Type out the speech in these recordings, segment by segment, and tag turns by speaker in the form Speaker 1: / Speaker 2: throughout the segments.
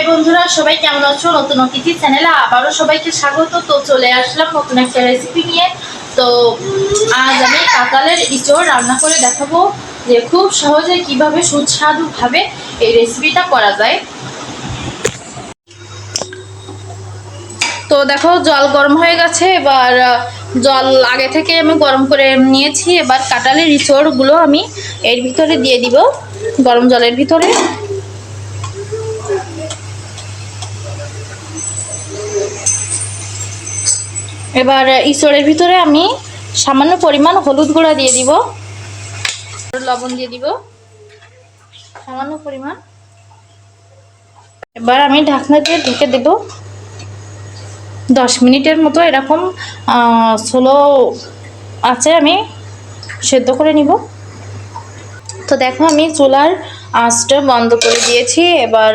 Speaker 1: High বন্ধুরা, সবাই কেমন আছো? নতুন অতিথি চ্যানেলে আবারও সবাইকে স্বাগত। তো চলে আসলাম নতুন একটা রেসিপি নিয়ে। তো আজ আমি কাঁকালের ইঁচড় রান্না করে দেখাবো যে খুব সহজে কীভাবে সুস্বাদুভাবে এই রেসিপিটা করা যায়। তো দেখো, জল গরম হয়ে গেছে। এবার জল আগে থেকে আমি গরম করে নিয়েছি। এবার কাঁটালের ইঁচড়গুলো আমি এর ভিতরে দিয়ে দিব, গরম জলের ভিতরে। এবার ইঁচড়ের ভিতরে আমি সামান্য পরিমাণ হলুদ গুঁড়া দিয়ে দিব। লবণ দিয়ে দিব। সামান্য পরিমাণ। এবার আমি ঢাকনা দিয়ে ঢেকে দেব। দশ মিনিটের মতো এরকম স্লো আছে আমি সেদ্ধ করে নিব। তো দেখো আমি চুলার আঁচটা বন্ধ করে দিয়েছি। এবার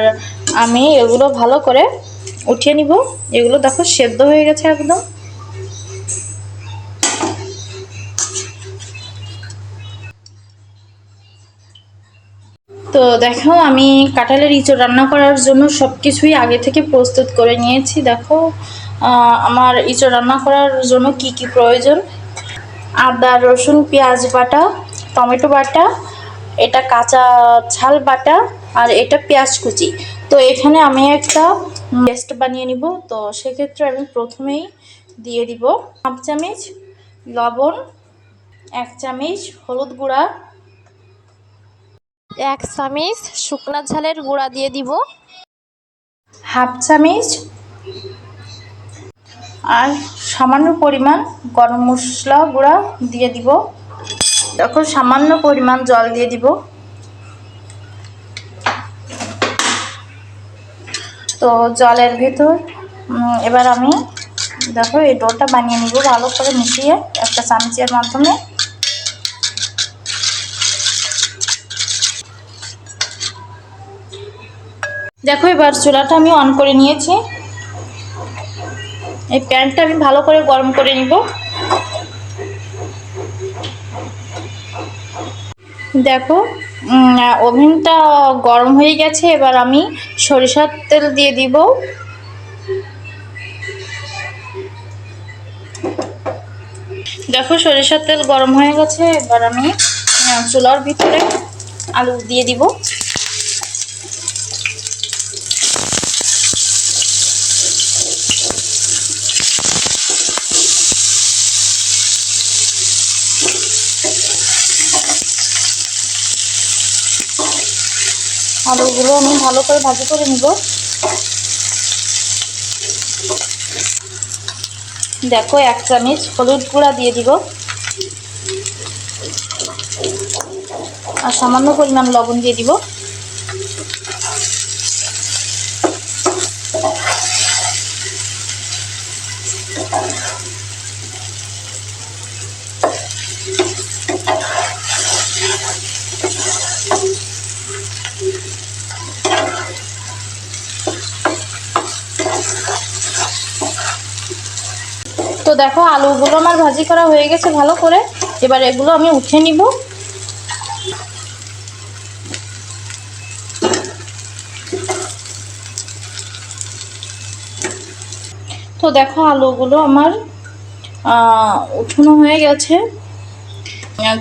Speaker 1: আমি এগুলো ভালো করে উঠিয়ে নিব। এগুলো দেখো সেদ্ধ হয়ে গেছে একদম। তো দেখো, আমি কাঁঠালের ইঁচড় রান্না করার জন্য সব কিছুই আগে থেকে প্রস্তুত করে নিয়েছি। দেখো আমার ইঁচড় রান্না করার জন্য কি কি প্রয়োজন? আদা, রসুন, পেঁয়াজ বাটা, টমেটো বাটা, এটা কাঁচা ছাল বাটা, আর এটা পেঁয়াজ কুচি। তো এখানে আমি একটা পেস্ট বানিয়ে নিব। তো সেক্ষেত্রে আমি প্রথমেই দিয়ে দিব হাফ চামচ লবণ, এক চামচ হলুদ গুঁড়া এক চামচ শুকনা ঝালের গুঁড়া দিয়ে দিব। হাফ চামচ আর সামান্য পরিমাণ গরম মশলা গুঁড়া দিয়ে দিব। তখন সামান্য পরিমাণ জল দিয়ে দিব। তো জলের ভিতর এবার আমি দেখো এই ডোটা বানিয়ে নিব ভালো করে মিশিয়ে একটা চামচের মাধ্যমে। দেখো, এবার চুলাটা আমি অন করে নিয়েছি। এই প্যানটা আমি ভালো করে গরম করে নিব। দেখো ওভেনটা গরম হয়ে গেছে, এবার আমি সরিষার তেল দিয়ে দিব। দেখো, সরিষার তেল গরম হয়ে গেছে, এবার আমি চুলার ভিতরে আলু দিয়ে দিব। আলুগুলো আমি ভালো করে ভাজি করে নিব। দেখো এক চামচ হলুদ গুঁড়া দিয়ে দিব। আর সামান্য পরিমাণ লবণ দিয়ে দিব। তো দেখো আলুগুলো আমার ভাজি করা হয়ে গেছে ভালো করে। এবার এগুলো আমি উঠে নিব। তো দেখো আলুগুলো আমার উঠানো হয়ে গেছে।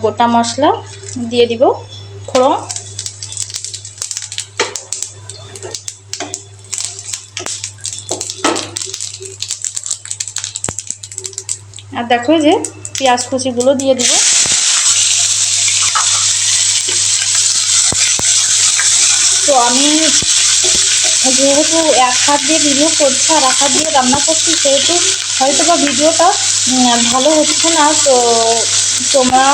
Speaker 1: গোটা মশলা দিয়ে দিব ফোড়ন। আর দেখো যে পেঁয়াজ কুচিগুলো দিয়ে দিব। তো আমি যেহেতু এক হাত দিয়ে ভিডিও করছি আর এক হাত দিয়ে রান্না করছি, সেহেতু হয়তো বা ভিডিওটা ভালো হচ্ছে না। তো তোমরা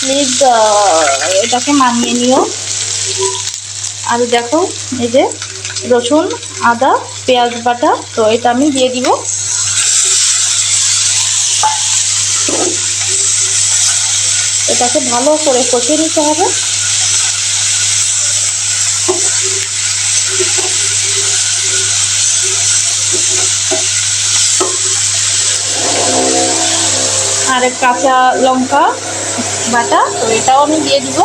Speaker 1: প্লিজ এটাকে মানিয়ে নিও। আর দেখো, এই যে রসুন, আদা, পেঁয়াজ বাটা, তো এটা আমি দিয়ে দিব। এটাকে ভালো করে কষিয়ে নিতে হবে। আর কাঁচা লঙ্কা বাটা, তো এটাও আমি দিয়ে দিব।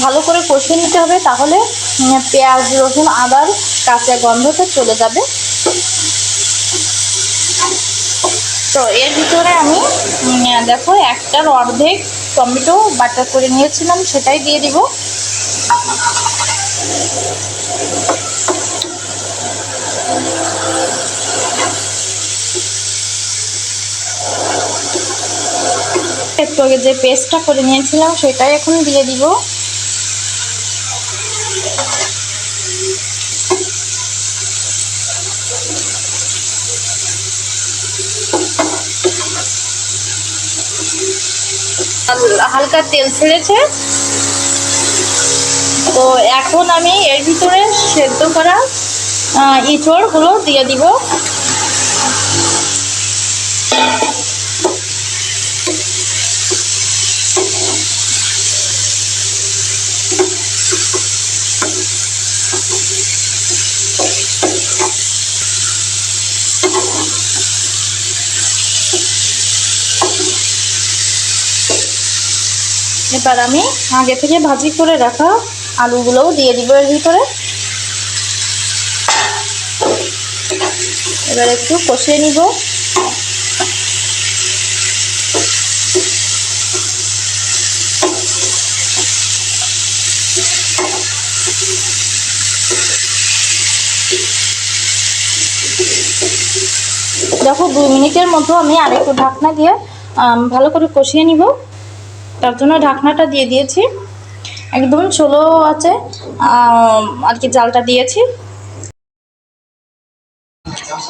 Speaker 1: ভালো করে কষিয়ে নিতে হবে, তাহলে পেঁয়াজ, রসুন, আদার কাঁচা গন্ধটা চলে যাবে। তো এর ভিতরে আমি দেখো, একটার অর্ধেক টমেটো বাটার করে নিয়েছিলাম, সেটাই দিয়ে দিব। একটু আগে যে পেস্টটা করে নিয়েছিলাম, সেটাই এখন দিয়ে দিব। হালকা তেল ছেড়েছে। তো এখন আমি এর ভিতরে সেদ্ধ করা ইঁচড়গুলো দিয়ে দিব। এবার আমি আগে থেকে ভাজি করে রাখা আলুগুলোও দিয়ে দিব এর ভিতরে। এবার একটু কষিয়ে নিব। দেখো দুই মিনিটের মতো আমি আরেকটু ঢাকনা দিয়ে ভালো করে কষিয়ে নিব। তার জন্য ঢাকনাটা দিয়ে দিয়েছি। একদম ষোলো আছে আর কি জালটা দিয়েছি।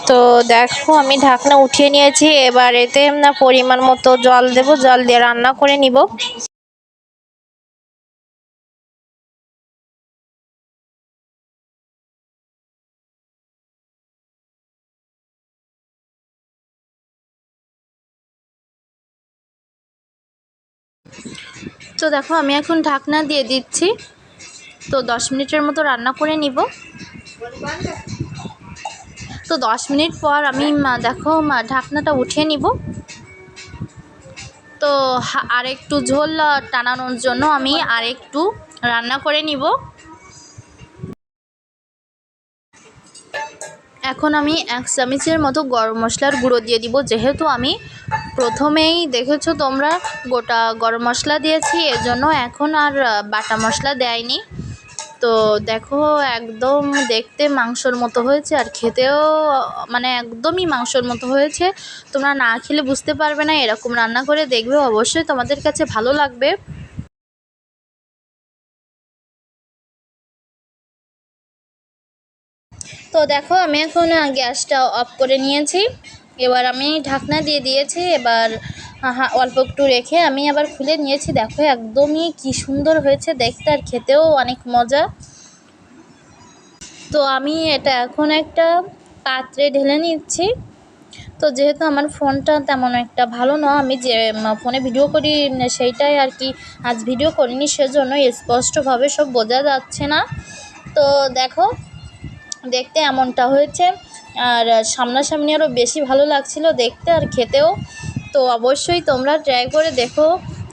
Speaker 2: তো দেখো, আমি ঢাকনা উঠিয়ে নিয়েছি, এবার এতে পরিমাণ মতো জল দেব, জল দিয়ে রান্না করে নিব।
Speaker 1: তো দেখো, আমি এখন ঢাকনা দিয়ে দিচ্ছি। তো দশ মিনিটের মতো রান্না করে নিব। তো দশ মিনিট পর আমি দেখো ঢাকনাটা উঠিয়ে নিব। তো আর একটু ঝোল টানানোর জন্য আমি আর একটু রান্না করে নিব। এখন আমি এক চামচের মতো গরম মশলার গুঁড়ো দিয়ে দিব, যেহেতু আমি প্রথমেই দেখেছ তোমরা, গোটা গরম মশলা দিয়েছি, এজন্য এখন আর বাটা মশলা দেয়নি। তো দেখো, একদম দেখতে মাংসর মতো হয়েছে, আর খেতেও মানে একদমই মাংসর মতো হয়েছে। তোমরা না খেলে বুঝতে পারবে না, এরকম রান্না করে দেখবে, অবশ্যই তোমাদের কাছে ভালো লাগবে। তো দেখো, আমি এখন গ্যাসটা অফ করে নিয়েছি। এবার আমি ঢাকনা দিয়ে দিয়েছি, এবার অল্প একটু রেখে আমি আবার খুলে নিয়েছি। দেখো একদমই কি সুন্দর হয়েছে দেখতে আর খেতেও অনেক মজা। তো আমি এটা এখন একটা পাত্রে ঢেলে নিচ্ছি। তো যেহেতু আমার ফোনটা তেমন একটা ভালো না, আমি যে ফোনে ভিডিও করি, সেইটাই আর কি আজ ভিডিও করিনি, সেজন্য স্পষ্টভাবে সব বোঝা যাচ্ছে না। তো দেখো, দেখতে এমনটা হয়েছে। আর সামনাসামনি আরও বেশি ভালো লাগছিল দেখতে আর খেতেও। তো অবশ্যই তোমরা ট্রাই করে দেখো।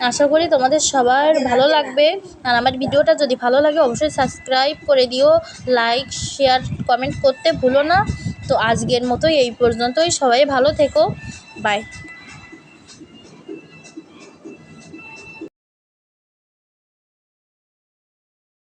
Speaker 1: আশা করি তোমাদের সবার ভালো লাগবে। আর আমার ভিডিওটা যদি ভালো লাগে অবশ্যই সাবস্ক্রাইব করে দিও। লাইক শেয়ার কমেন্ট করতে ভুলো না। তো আজকের মতোই এই পর্যন্তই। সবাই ভালো থেকো। বাই